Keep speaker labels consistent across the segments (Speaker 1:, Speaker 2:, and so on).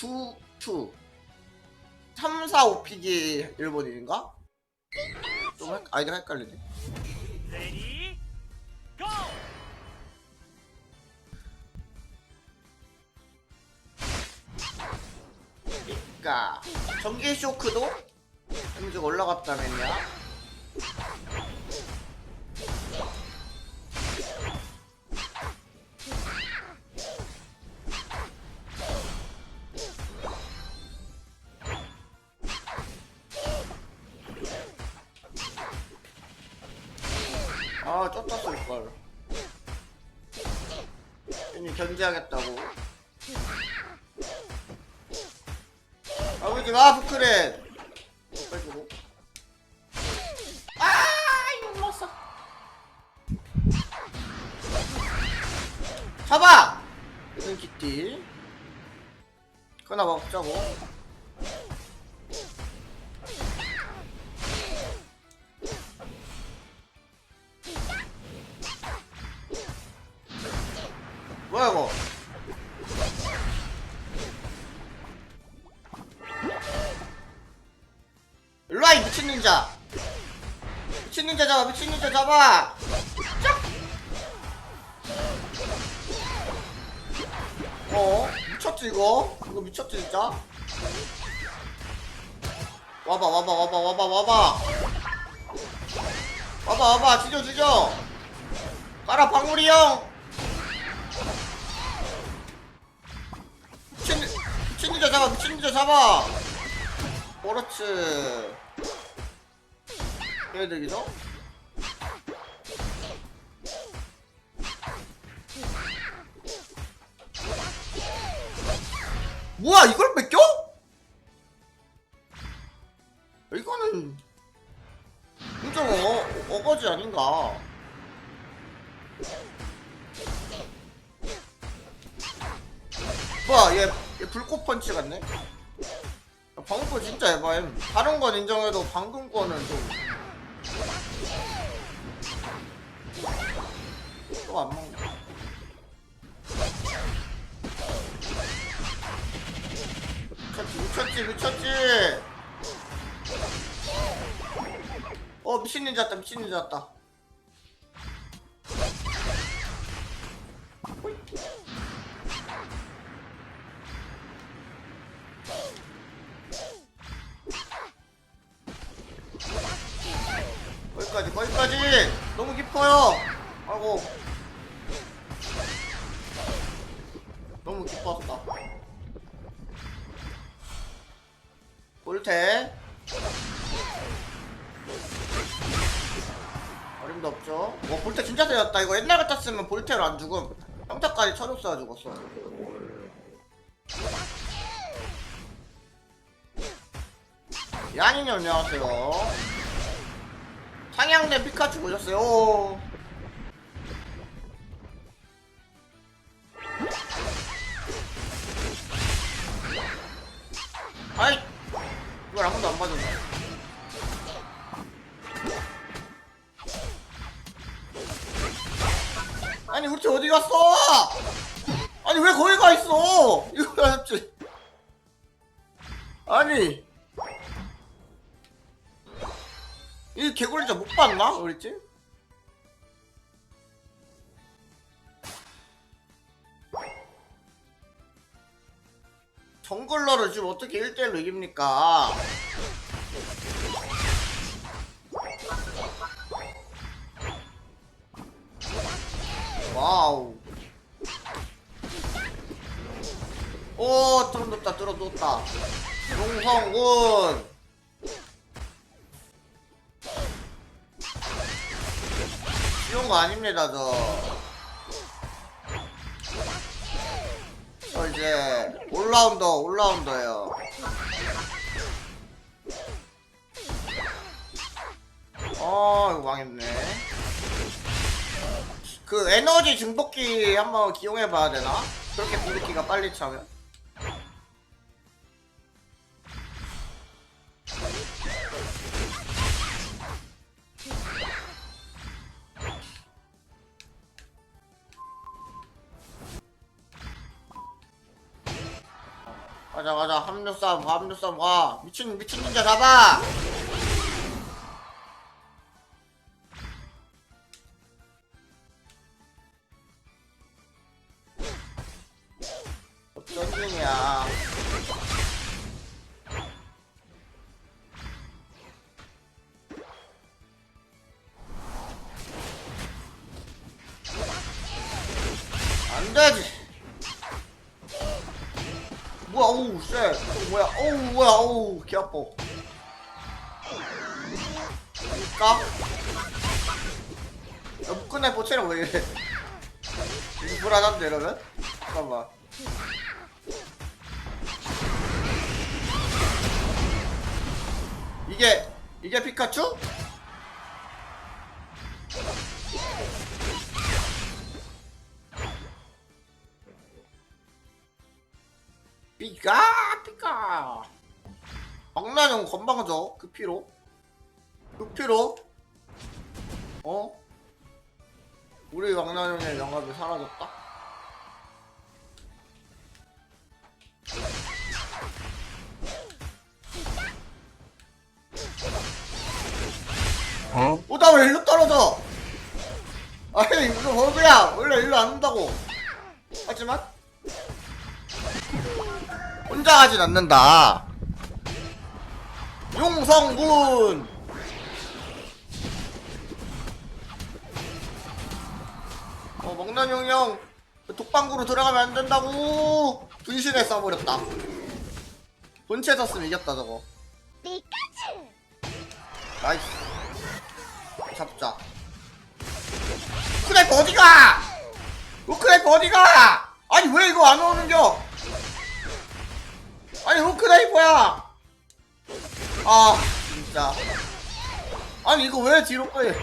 Speaker 1: 투, 투. 3, 4, 5픽이 일본인인가? 좀 헷, 아이디가 헷갈리네.
Speaker 2: 레디 고!
Speaker 1: 그니까, 전기 쇼크도 데미지가 올라갔다면요? 아, 쫓았어, 이걸. 괜히 견제하겠다고. 아버지 마 부크렌? 빼주고. 아 이거 눌렀어. 잡아! 이건 기띠. 그나 먹자고 뭐야 이거 일로와 이 미친 닌자. 미친 닌자 잡아 미친 닌자 잡아. 쫙! 어? 미쳤지 이거? 이거 미쳤지 진짜? 와봐 와봐 와봐 와봐 와봐. 와봐 와봐 죽여 죽여 가라 방울이 형 미친 닌자 잡아 미친 닌자 잡아 그렇지 해야 되겠죠? 뭐야 이걸 뺏겨? 이거는 좀 어, 어거지 아닌가 뭐야 얘, 얘 불꽃 펀치 같네? 방금 거 진짜 에바임. 다른 건 인정해도 방금 거는 좀. 또 안 먹네. 미쳤지 미쳤지 미쳤지. 어 미친 닌자 왔다 미친 닌자 왔다 아이고. 너무 깊었다. 볼테. 어림도 없죠? 와 볼테 진짜 세졌다. 이거 옛날 같았으면 볼테로 안 죽음. 평타까지 쳐줬어야 죽었어. 야니님 안녕하세요. 상향된 피카츄 보셨어요? 아니 우리 팀 어디 갔어? 아니 왜 거기 가 있어? 이거 해야지 아니 이 개구리자 못 봤나? 우리 팀? 정글러를 지금 어떻게 1대1로 이깁니까? 용성군 쉬운 거 아닙니다 저. 저 이제 올라운더 올라운더예요. 어 이거 망했네. 그 에너지 증폭기 한번 기용해 봐야 되나? 그렇게 부르기가 빨리 차면. 가자 가자. 합류 싸움 가 합류 싸움. 가 미친 미친 닌자 잡아! 어떤 중이야? 안 되지 뭐야? 어우 뭐야? 어우 개 아파. 그니까? 야 묶은애 보채는 왜 이래? 불안한데 이러면? 잠깐만. 이게 이게 피카츄? 삐까 삐까 박나영 건방져 그 피로 그 피로 어? 우리 박나영의 영감이 사라졌다?
Speaker 3: 어?
Speaker 1: 어, 나 왜 일로 떨어져? 아니, 이거 버그야. 원래 일로 안 온다고. 하지만, 혼자 가진 않는다. 용성군! 어, 먹는 형, 그 독방구로 들어가면 안 된다고! 분신에 써버렸다. 본체 썼으면 이겼다, 저거. 나이스. 잡자. 크래프 어디가? 로크래프 어디가? 아니 왜 이거 안 오는겨? 아니 로크래프야. 아 진짜. 아니 이거 왜 뒤로 빼?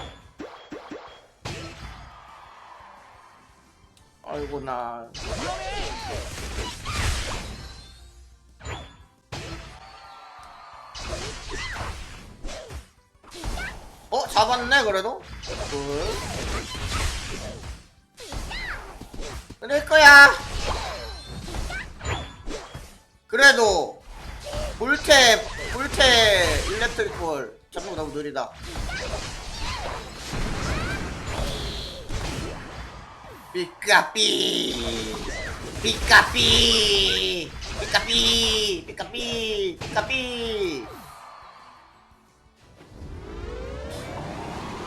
Speaker 1: 아이고 나. 어 잡았네 그래도. 굿. 그럴 거야. 그래도 볼테 볼테 일렉트릭 볼 잡는 거 너무 느리다. 삐까삐 삐까삐 삐까삐 삐까삐 삐까삐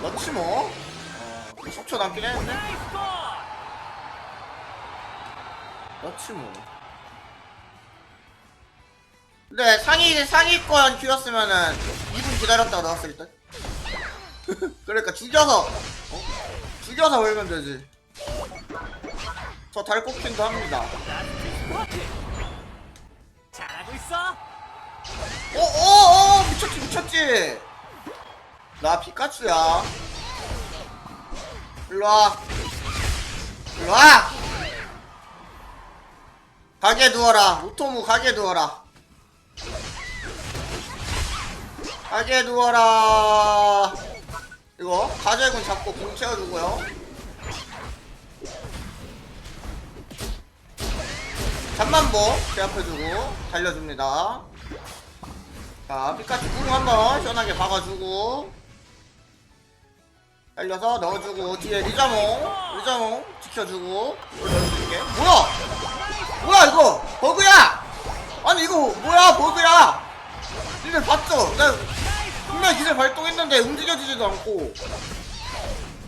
Speaker 1: 넣지 뭐. 어, 10초 남긴 했는데. 넣지 뭐. 근데 상위 상위권 키웠으면은 2분 기다렸다가 나왔을 때. 그러니까 죽여서 어? 죽여서 올면 되지. 저 달꽃킹도 합니다.
Speaker 2: 잘하고 있어!
Speaker 1: 오오오 미쳤지 미쳤지. 나 피카츄야. 일로 와. 일로 와. 가게 두어라. 우토무 가게 두어라. 가게 두어라. 이거 가재군 잡고 공 채워주고요. 잠만보. 제압해주고 달려줍니다. 자 피카츄 궁 한번 시원하게 박아주고. 달려서 넣어주고 뒤에 리자몽 리자몽 지켜주고. 넣어줄게. 뭐야? 뭐야 이거? 버그야! 아니 이거 뭐야 버그야? 니들 봤죠? 나 분명히 기술 발동했는데 움직여지지도 않고.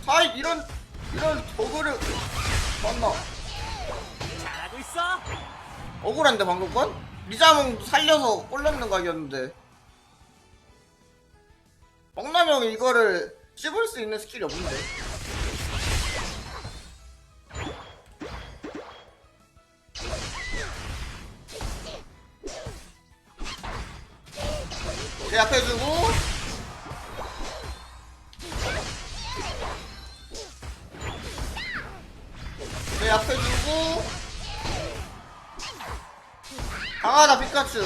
Speaker 1: 자 이런 이런 버그를 맞나?
Speaker 2: 잘하고 있어!
Speaker 1: 억울한데 방금 건? 리자몽 살려서 골 넣는 각이었는데. 먹라명이 이거를 씹을 수 있는 스킬이 없는데. 제압해주고 제압해주고 피카츄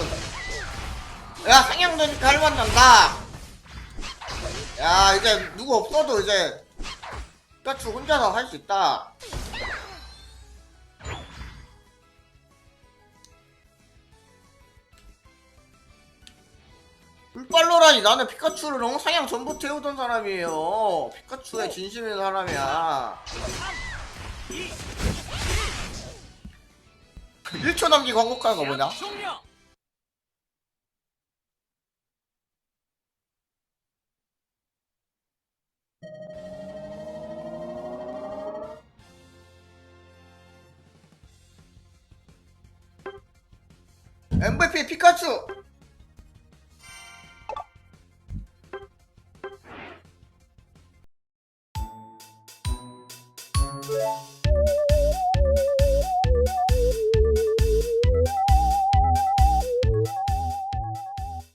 Speaker 1: 야 상향되니까 할맛 난다. 야 이제 누구 없어도 이제 피카츄 혼자서 할 수 있다. 불빨로라니 나는 피카츄를 너무 사냥 전부터 해오던 사람이에요. 피카츄의 진심인 사람이야. 1초 남기 광고 가는 거 뭐냐? Empathy Pikachu!